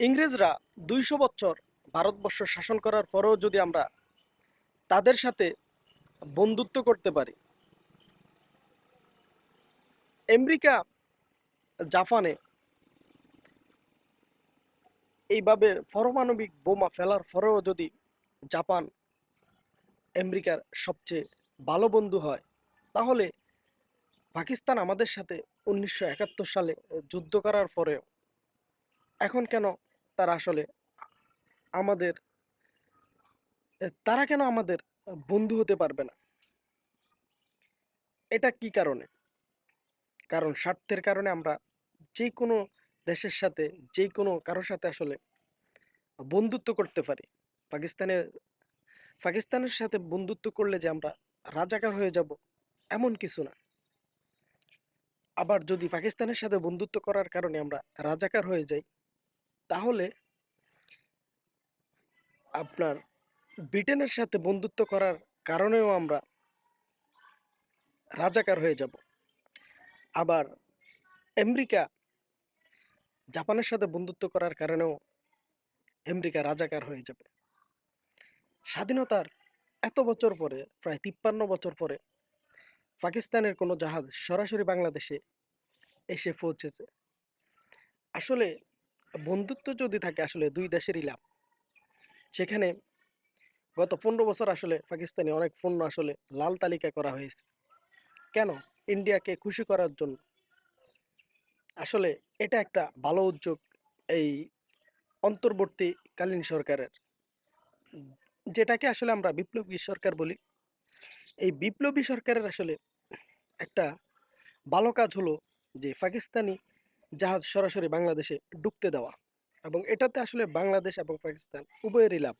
ইংরেজরা দুইশো বছর ভারতবর্ষ শাসন করার পরেও যদি আমরা তাদের সাথে বন্ধুত্ব করতে পারি, আমেরিকা, জাপানে এইভাবে পরমাণবিক বোমা ফেলার পরেও যদি জাপান আমেরিকার সবচেয়ে ভালো বন্ধু হয়, তাহলে পাকিস্তান আমাদের সাথে উনিশশো একাত্তর সালে যুদ্ধ করার পরেও এখন কেন তারা আসলে আমাদের তারা কেন আমাদের বন্ধু হতে পারবে না? এটা কি কারণে? কারণ স্বার্থের কারণে আমরা যে কোনো দেশের সাথে যে কোনো কারোর সাথে আসলে বন্ধুত্ব করতে পারি। পাকিস্তানের পাকিস্তানের সাথে বন্ধুত্ব করলে যে আমরা রাজাকার হয়ে যাব, এমন কিছু না। আবার যদি পাকিস্তানের সাথে বন্ধুত্ব করার কারণে আমরা রাজাকার হয়ে যাই তাহলে আপনার ব্রিটেনের সাথে বন্ধুত্ব করার কারণেও আমরা রাজাকার হয়ে যাব। আবার আমেরিকা, জাপানের সাথে বন্ধুত্ব করার কারণেও আমেরিকা রাজাকার হয়ে যাবে। স্বাধীনতার এত বছর পরে, প্রায় তিপ্পান্ন বছর পরে পাকিস্তানের কোনো জাহাজ সরাসরি বাংলাদেশে এসে পৌঁছেছে। আসলে বন্ধুত্ব যদি থাকে আসলে দুই দেশেরই লাভ। সেখানে গত পনেরো বছর আসলে পাকিস্তানি অনেক পণ্য আসলে লাল তালিকা করা হয়েছে। কেন? ইন্ডিয়াকে খুশি করার জন্য। আসলে এটা একটা ভালো উদ্যোগ এই অন্তর্বর্তীকালীন সরকারের। যেটাকে আসলে আমরা বিপ্লবী সরকার বলি। এই বিপ্লবী সরকারের আসলে একটা ভালো কাজ হলো যে পাকিস্তানি জাহাজ সরাসরি বাংলাদেশে ঢুকতে দেওয়া এবং এটাতে আসলে বাংলাদেশ এবং পাকিস্তান উভয়েরই লাভ।